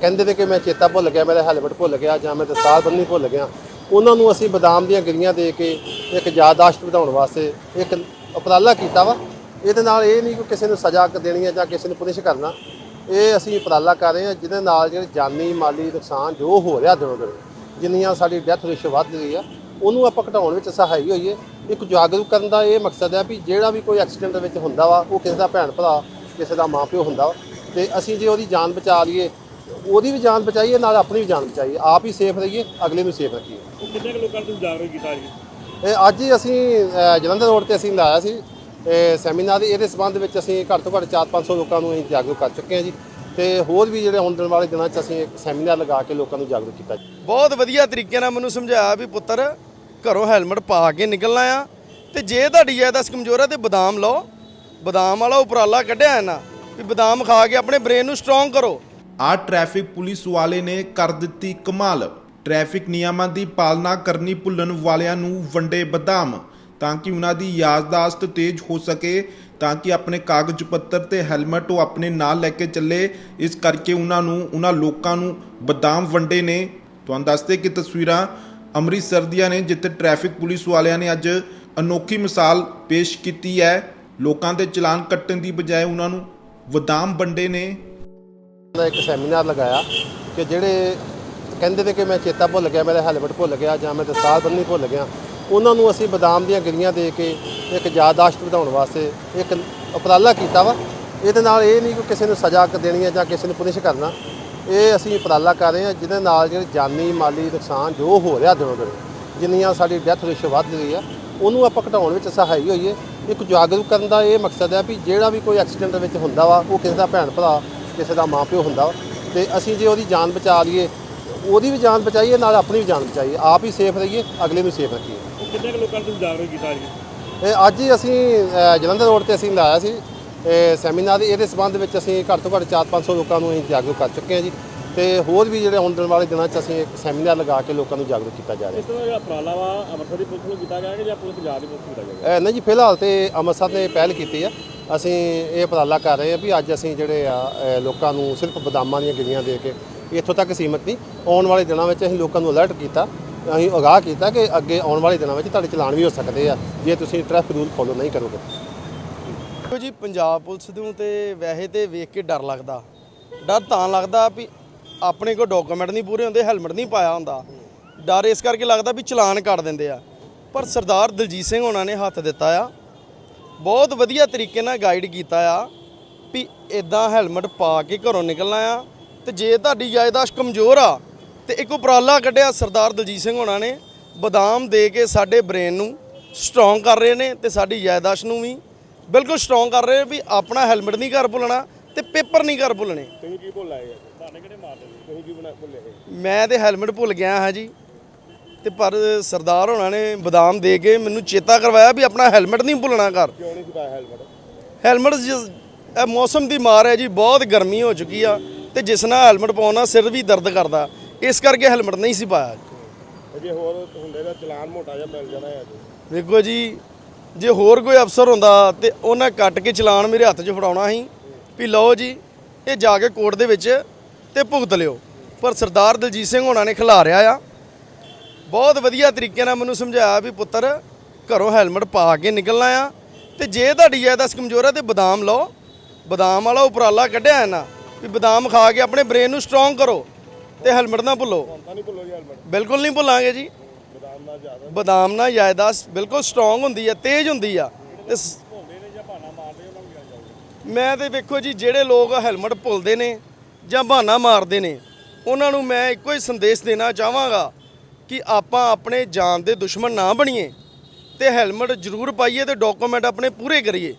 ਕਹਿੰਦੇ ਨੇ ਕਿ ਮੈਂ ਚੇਤਾ ਭੁੱਲ ਗਿਆ, ਮੇਰਾ ਹੈਲਮਟ ਭੁੱਲ ਗਿਆ ਜਾਂ ਮੈਂ ਦਸਤਾਰ ਬੰਨ੍ਹਣੀ ਭੁੱਲ ਗਿਆ। ਉਹਨਾਂ ਨੂੰ ਅਸੀਂ ਬਦਾਮ ਦੀਆਂ ਗਿਰੀਆਂ ਦੇ ਕੇ ਇੱਕ ਯਾਦਾਸ਼ਤ ਵਧਾਉਣ ਵਾਸਤੇ ਇੱਕ ਉਪਰਾਲਾ ਕੀਤਾ ਵਾ। ਇਹਦੇ ਨਾਲ ਇਹ ਨਹੀਂ ਕਿ ਕਿਸੇ ਨੂੰ ਸਜ਼ਾ ਦੇਣੀ ਹੈ ਜਾਂ ਕਿਸੇ ਨੂੰ ਪੁਨਿਸ਼ ਕਰਨਾ। ਇਹ ਅਸੀਂ ਉਪਰਾਲਾ ਕਰ ਰਹੇ ਹਾਂ, ਜਿਹਦੇ ਨਾਲ ਜਿਹੜੇ ਜਾਨੀ, ਮਾਲੀ ਨੁਕਸਾਨ ਜੋ ਹੋ ਰਿਹਾ ਦਿਨੋਂ ਦਿਨ, ਜਿੰਨੀਆਂ ਸਾਡੀ ਡੈਥ ਰੇਸ਼ੋ ਵੱਧ ਰਹੀ ਆ, ਉਹਨੂੰ ਆਪਾਂ ਘਟਾਉਣ ਵਿੱਚ ਸਹਾਈ ਹੋਈਏ। ਇੱਕ ਜਾਗਰੂਕ ਕਰਨ ਦਾ ਇਹ ਮਕਸਦ ਹੈ ਵੀ ਜਿਹੜਾ ਵੀ ਕੋਈ ਐਕਸੀਡੈਂਟ ਵਿੱਚ ਹੁੰਦਾ ਵਾ, ਉਹ ਕਿਸੇ ਦਾ ਭੈਣ ਭਰਾ ਕਿਸੇ ਦਾ ਮਾਪਿਓ ਹੁੰਦਾ ਵਾ। ਤੇ ਅਸੀਂ ਜੇ ਉਹਦੀ ਜਾਨ ਬਚਾ ਲਈਏ ਉਹਦੀ ਵੀ ਜਾਨ ਬਚਾਈਏ ਨਾਲ ਆਪਣੀ ਵੀ ਜਾਨ ਬਚਾਈਏ। ਆਪ ਹੀ ਸੇਫ ਰਹੀਏ ਅਗਲੇ ਨੂੰ ਸੇਫ ਰੱਖੀਏ। ਕਿੰਨੇ ਕੁ ਲੋਕਾਂ ਨੂੰ ਤੁਸੀਂ ਜਾਗਰੂਕ ਕੀਤਾ ਜੀ? ਇਹ ਅੱਜ ਹੀ ਅਸੀਂ ਅ, ਜਲੰਧਰ ਰੋਡ ਤੇ ਅਸੀਂ ਲਾਇਆ ਸੀ। ਇਹ ਸੈਮੀਨਾਰ ਇਹਦੇ ਸਬੰਧ ਵਿੱਚ ਅਸੀਂ ਘੱਟ ਤੋਂ ਘੱਟ 4-500 ਲੋਕਾਂ ਨੂੰ ਅਸੀਂ ਜਾਗਰੂਕ ਕਰ ਚੁੱਕੇ ਹਾਂ ਜੀ। ਤੇ ਹੋਰ ਵੀ ਜਿਹੜੇ ਆਉਣ ਵਾਲੇ ਦਿਨਾਂ 'ਚ ਅਸੀਂ ਇੱਕ ਸੈਮੀਨਾਰ ਲਗਾ ਕੇ ਲੋਕਾਂ ਨੂੰ ਜਾਗਰੂਕ ਕੀਤਾ ਜੀ। ਬਹੁਤ ਵਧੀਆ ਤਰੀਕੇ ਨਾਲ ਮੈਨੂੰ ਸਮਝਾਇਆ ਵੀ ਪੁੱਤਰ ਘਰੋਂ ਹੈਲਮਟ ਪਾ ਕੇ ਨਿਕਲਣਾ ਆ। ਤੇ ਜੇ ਤੁਹਾਡੀ ਜਾਇਦਾਦ ਕਮਜ਼ੋਰ ਹੈ ਤੇ ਬਦਾਮ ਲਓ। ਬਦਾਮ ਵਾਲਾ ਉਪਰਾਲਾ ਕੱਢਿਆ ਹੈ ਨਾ ਵੀ ਬਦਾਮ ਖਾ ਕੇ ਆਪਣੇ ਬ੍ਰੇਨ ਨੂੰ ਸਟਰੋਂਗ ਕਰੋ। ਆ ਟ੍ਰੈਫਿਕ ਪੁਲਿਸ ਵਾਲੇ ਨੇ ਕਰ ਦਿੱਤੀ ਕਮਾਲ। ਟ੍ਰੈਫਿਕ ਨਿਯਮਾਂ ਦੀ ਪਾਲਣਾ ਕਰਨੀ ਭੁੱਲਣ ਵਾਲਿਆਂ ਨੂੰ ਵੰਡੇ ਬਦਾਮ। ਤਾਂ ਕਿ ਉਹਨਾਂ ਦੀ ਯਾਦਦਾਸ਼ਤ ਤੇਜ਼ ਹੋ ਸਕੇ, ਤਾਂ ਕਿ ਆਪਣੇ ਕਾਗਜ਼ ਪੱਤਰ ਤੇ ਹੈਲਮਟ ਉਹ ਆਪਣੇ ਨਾਲ ਲੈ ਕੇ ਚੱਲੇ। ਇਸ ਕਰਕੇ ਉਹਨਾਂ ਨੂੰ, ਉਹਨਾਂ ਲੋਕਾਂ ਨੂੰ ਬਦਾਮ ਵੰਡੇ ਨੇ। ਤੁਹਾਨੂੰ ਦੱਸਦੇ ਕਿ ਤਸਵੀਰਾਂ ਅੰਮ੍ਰਿਤਸਰ ਦੀਆਂ ਨੇ, ਜਿੱਥੇ ਟ੍ਰੈਫਿਕ ਪੁਲਿਸ ਵਾਲਿਆਂ ਨੇ ਅੱਜ ਅਨੋਖੀ ਮਿਸਾਲ ਪੇਸ਼ ਕੀਤੀ ਹੈ। ਲੋਕਾਂ ਦੇ ਚਲਾਨ ਕੱਟਣ ਦੀ ਬਜਾਏ ਉਹਨਾਂ ਨੂੰ ਬਦਾਮ ਵੰਡੇ ਨੇ। ਦਾ ਇੱਕ ਸੈਮੀਨਾਰ ਲਗਾਇਆ ਕਿ ਜਿਹੜੇ ਕਹਿੰਦੇ ਨੇ ਕਿ ਮੈਂ ਚੇਤਾ ਭੁੱਲ ਗਿਆ, ਮੇਰਾ ਹੈਲਮਟ ਭੁੱਲ ਗਿਆ ਜਾਂ ਮੈਂ ਦਸਤਾਰ ਬੰਨੀ ਭੁੱਲ ਗਿਆ, ਉਹਨਾਂ ਨੂੰ ਅਸੀਂ ਬਦਾਮ ਦੀਆਂ ਗਿਰੀਆਂ ਦੇ ਕੇ ਇੱਕ ਯਾਦਾਸ਼ਤ ਵਧਾਉਣ ਵਾਸਤੇ ਇੱਕ ਉਪਰਾਲਾ ਕੀਤਾ ਵਾ। ਇਹਦੇ ਨਾਲ ਇਹ ਨਹੀਂ ਕਿ ਕਿਸੇ ਨੂੰ ਸਜ਼ਾ ਦੇਣੀ ਹੈ ਜਾਂ ਕਿਸੇ ਨੂੰ ਪੁਨਿਸ਼ ਕਰਨਾ। ਇਹ ਅਸੀਂ ਉਪਰਾਲਾ ਕਰ ਰਹੇ ਹਾਂ, ਜਿਹਦੇ ਨਾਲ ਜਿਹੜੇ ਜਾਨੀ, ਮਾਲੀ ਨੁਕਸਾਨ ਜੋ ਹੋ ਰਿਹਾ ਦਿਨੋਂ ਦਿਨ, ਜਿੰਨੀਆਂ ਸਾਡੀ ਡੈਥ ਰੇਸ਼ੋ ਵੱਧ ਰਹੀ ਆ ਉਹਨੂੰ ਆਪਾਂ ਘਟਾਉਣ ਵਿੱਚ ਸਹਾਈ ਹੋਈਏ। ਇੱਕ ਜਾਗਰੂਕ ਕਰਨ ਦਾ ਇਹ ਮਕਸਦ ਹੈ ਵੀ ਜਿਹੜਾ ਵੀ ਕੋਈ ਐਕਸੀਡੈਂਟ ਵਿੱਚ ਹੁੰਦਾ ਵਾ, ਉਹ ਕਿਸੇ ਦਾ ਭੈਣ ਭਰਾ ਕਿਸੇ ਦਾ ਮਾਪਿਓ ਹੁੰਦਾ ਵਾ ਤੇ ਅਸੀਂ ਜੇ ਉਹਦੀ ਜਾਨ ਬਚਾ ਲਈਏ ਉਹਦੀ ਵੀ ਜਾਨ ਬਚਾਈਏ ਨਾਲ ਆਪਣੀ ਵੀ ਜਾਨ ਬਚਾਈਏ ਆਪ ਹੀ ਸੇਫ ਰਹੀਏ ਅਗਲੇ ਨੂੰ ਸੇਫ ਰੱਖੀਏ। ਕਿੰਨੇ ਕੁ ਲੋਕਾਂ ਨੂੰ ਤੁਸੀਂ ਜਾਗਰੂਕ ਕੀਤਾ ਜੀ ਇਹ ਅੱਜ ਹੀ ਅਸੀਂ ਅ, ਜਲੰਧਰ ਰੋਡ ਤੇ ਅਸੀਂ ਲਾਇਆ ਸੀ ਇਹ ਸੈਮੀਨਾਰ ਇਹਦੇ ਸਬੰਧ ਵਿੱਚ ਅਸੀਂ ਘੱਟ ਤੋਂ ਘੱਟ 4-500 ਲੋਕਾਂ ਨੂੰ ਅਸੀਂ ਜਾਗਰੂਕ ਕਰ ਚੁੱਕੇ ਹਾਂ ਜੀ। ਤੇ ਹੋਰ ਵੀ ਜਿਹੜੇ ਆਉਣ ਵਾਲੇ ਦਿਨਾਂ 'ਚ ਅਸੀਂ ਇੱਕ ਸੈਮੀਨਾਰ ਲਗਾ ਕੇ ਲੋਕਾਂ ਨੂੰ ਜਾਗਰੂਕ ਕੀਤਾ ਜਾ ਰਿਹਾ। ਇਸ ਤਰ੍ਹਾਂ ਜਿਹੜਾ ਉਪਰਾਲਾ ਵਾ ਅੰਮ੍ਰਿਤਸਰ ਦੀ ਪੁਲਿਸ ਨੂੰ ਕੀਤਾ ਗਿਆ ਕਿ ਜਾਂ ਪੂਰੇ ਪੰਜਾਬ ਦੀ ਪੁਲਿਸ ਨੂੰ ਕੀਤਾ ਗਿਆ? ਅ, ਨਹੀਂ ਜੀ ਫਿਲਹਾਲ ਤੇ ਅੰਮ੍ਰਿਤਸਰ ਨੇ ਪਹਿਲ ਕੀਤੀ ਆ। ਅਸੀਂ ਇਹ ਉਪਰਾਲਾ ਕਰ ਰਹੇ ਹਾਂ ਵੀ ਅੱਜ ਅਸੀਂ ਜਿਹੜੇ ਆ ਲੋਕਾਂ ਨੂੰ ਸਿਰਫ ਬਦਾਮਾਂ ਦੀਆਂ ਗਿਰੀਆਂ ਦੇ ਕੇ ਇੱਥੋਂ ਤੱਕ ਸੀਮਤ ਨਹੀਂ, ਆਉਣ ਵਾਲੇ ਦਿਨਾਂ ਵਿੱਚ ਅਸੀਂ ਲੋਕਾਂ ਨੂੰ ਅਲਰਟ ਕੀਤਾ, ਅਸੀਂ ਅਗਾਹ ਕੀਤਾ ਕਿ ਅੱਗੇ ਆਉਣ ਵਾਲੇ ਦਿਨਾਂ ਵਿੱਚ ਤੁਹਾਡੇ ਚਲਾਨ ਵੀ ਹੋ ਸਕਦੇ ਆ, ਜੇ ਤੁਸੀਂ ਟ੍ਰੈਫਿਕ ਰੂਲ ਫੋਲੋ ਨਹੀਂ ਕਰੋਗੇ। ਦੇਖੋ ਜੀ, ਪੰਜਾਬ ਪੁਲਿਸ ਨੂੰ ਤੇ ਵੈਸੇ ਤੇ ਵੇਖ ਕੇ ਡਰ ਲੱਗਦਾ। ਡਰ ਤਾਂ ਲੱਗਦਾ ਵੀ ਆਪਣੇ ਕੋਲ ਡਾਕੂਮੈਂਟ ਨਹੀਂ ਪੂਰੇ ਹੁੰਦੇ ਹੈਲਮਟ ਨਹੀਂ ਪਾਇਆ ਹੁੰਦਾ। ਡਰ ਇਸ ਕਰਕੇ ਲੱਗਦਾ ਵੀ ਚਲਾਨ ਕੱਟ ਦਿੰਦੇ ਆ। ਪਰ ਸਰਦਾਰ ਦਲਜੀਤ ਸਿੰਘ ਉਹਨਾਂ ਨੇ ਹੱਥ ਦਿੱਤਾ ਆ ਬਹੁਤ ਵਧੀਆ ਤਰੀਕੇ ਨਾਲ ਗਾਈਡ ਕੀਤਾ ਆ ਵੀ ਇਦਾਂ ਹੈਲਮਟ ਪਾ ਕੇ ਘਰੋਂ ਨਿਕਲਣਾ ਆ ਤੇ ਜੇ ਤੁਹਾਡੀ ਜਾਇਦਾਦ ਕਮਜ਼ੋਰ ਆ ਤੇ ਇੱਕ ਉਪਰਾਲਾ ਕੱਢਿਆ ਸਰਦਾਰ ਦਲਜੀਤ ਸਿੰਘ ਉਹਨਾਂ ਨੇ ਬਦਾਮ ਦੇ ਕੇ ਸਾਡੇ ਬ੍ਰੇਨ ਨੂੰ ਸਟਰੋਂਗ ਕਰ ਰਹੇ ਨੇ ਤੇ ਸਾਡੀ ਜਾਇਦਾਦ ਨੂੰ ਵੀ ਬਿਲਕੁਲ ਸਟਰੋਂਗ ਕਰ ਰਹੇ ਵੀ ਆਪਣਾ ਹੈਲਮਟ ਨਹੀਂ ਘਰ ਭੁੱਲਣਾ ਤੇ ਪੇਪਰ ਨਹੀਂ ਘਰ ਭੁੱਲਣੇ। ਤੁਸੀਂ ਕੀ ਭੁੱਲ ਆਏ ਆ? ਤੁਹਾਡੇ ਕਿਹੜੇ ਮਾਰਦੇ ਤੁਸੀਂ ਕੀ ਬਣਾ- ਭੁੱਲੇ ਇਹ ਮੈਂ ਤੇ ਹੈਲਮਟ ਭੁੱਲ ਗਿਆ ਹਾਂ ਜੀ। ਤੇ ਪਰ ਸਰਦਾਰ ਹੋਣਾ ਨੇ ਬਦਾਮ ਦੇ ਕੇ ਮੈਨੂੰ ਚੇਤਾ ਕਰਵਾਇਆ ਵੀ ਆਪਣਾ ਹੈਲਮਟ ਨਹੀਂ ਭੁੱਲਣਾ ਕਿਉਂ ਨਹੀਂ ਪਾਇਆ ਹੈਲਮਟ? ਹੈਲਮਟ ਮੌਸਮ ਦੀ ਮਾਰ ਹੈ ਜੀ ਬਹੁਤ ਗਰਮੀ ਹੋ ਚੁੱਕੀ ਆ ਤੇ ਜਿਸ ਨਾਲ ਹੈਲਮਟ ਪਾਉਣਾ ਸਿਰ ਵੀ ਦਰਦ ਕਰਦਾ। ਇਸ ਕਰਕੇ ਹੈਲਮਟ ਨਹੀਂ ਸੀ ਪਾਇਆ। ਜੇ ਹੋਰ ਹੁੰਦੇ ਤਾਂ ਚਲਾਨ ਮੋਟਾ ਜਿਹਾ ਮਿਲ ਜਾਣਾ ਹੈ ਜੀ ਵੇਖੋ ਜੀ ਜੇ ਹੋਰ ਕੋਈ ਅਫਸਰ ਹੁੰਦਾ ਤੇ ਉਹਨਾਂ ਕੱਟ ਕੇ ਚਲਾਨ ਮੇਰੇ ਹੱਥ 'ਚ ਫੜਾਉਣਾ ਸੀ ਵੀ ਲਓ ਜੀ ਇਹ ਜਾ ਕੇ ਕੋਰਟ ਦੇ ਵਿੱਚ ਤੇ ਭੁਗਤ ਲਿਓ। ਪਰ ਸਰਦਾਰ ਦਲਜੀਤ ਸਿੰਘ ਹੋਣਾ ਨੇ ਖਿਲਾਰਿਆ ਆ। ਬਹੁਤ ਵਧੀਆ ਤਰੀਕੇ ਨਾਲ ਮੈਨੂੰ ਸਮਝਾਇਆ ਵੀ ਪੁੱਤਰ, ਘਰੋਂ ਹੈਲਮਟ ਪਾ ਕੇ ਨਿਕਲਣਾ ਆ ਤੇ ਜੇ ਤੁਹਾਡੀ ਜਾਇਦਾਦ ਕਮਜ਼ੋਰ ਹੈ ਤੇ ਬਦਾਮ ਲਓ। ਬਦਾਮ ਵਾਲਾ ਉਪਰਾਲਾ ਕੱਢਿਆ ਹੈ ਨਾ, ਵੀ ਬਦਾਮ ਖਾ ਕੇ ਆਪਣੇ ਬ੍ਰੇਨ ਨੂੰ ਸਟਰੋਂਗ ਕਰੋ ਤੇ ਹੈਲਮਟ ਨਾ ਭੁੱਲੋ। ਬਿਲਕੁਲ ਨਹੀਂ ਭੁੱਲਾਂਗੇ ਜੀ। ਬਦਾਮ ਨਾਲ ਜਾਇਦਾਦ ਬਿਲਕੁਲ ਸਟਰੋਂਗ ਹੁੰਦੀ ਆ, ਤੇਜ਼ ਹੁੰਦੀ ਆ ਤੇ ਮੈਂ ਤੇ ਵੇਖੋ ਜੀ, ਜਿਹੜੇ ਲੋਕ ਹੈਲਮਟ ਭੁੱਲਦੇ ਨੇ ਜਾਂ ਬਹਾਨਾ ਮਾਰਦੇ ਨੇ, ਉਹਨਾਂ ਨੂੰ ਮੈਂ ਇੱਕੋ ਹੀ ਸੰਦੇਸ਼ ਦੇਣਾ ਚਾਹਾਂਗਾ ਕਿ ਆਪਾਂ ਆਪਣੇ ਜਾਨ ਦੇ ਦੁਸ਼ਮਣ ਨਾ ਬਣੀਏ ਤੇ ਹੈਲਮਟ ਜ਼ਰੂਰ ਪਾਈਏ ਤੇ ਡਾਕੂਮੈਂਟ ਆਪਣੇ ਪੂਰੇ ਕਰੀਏ।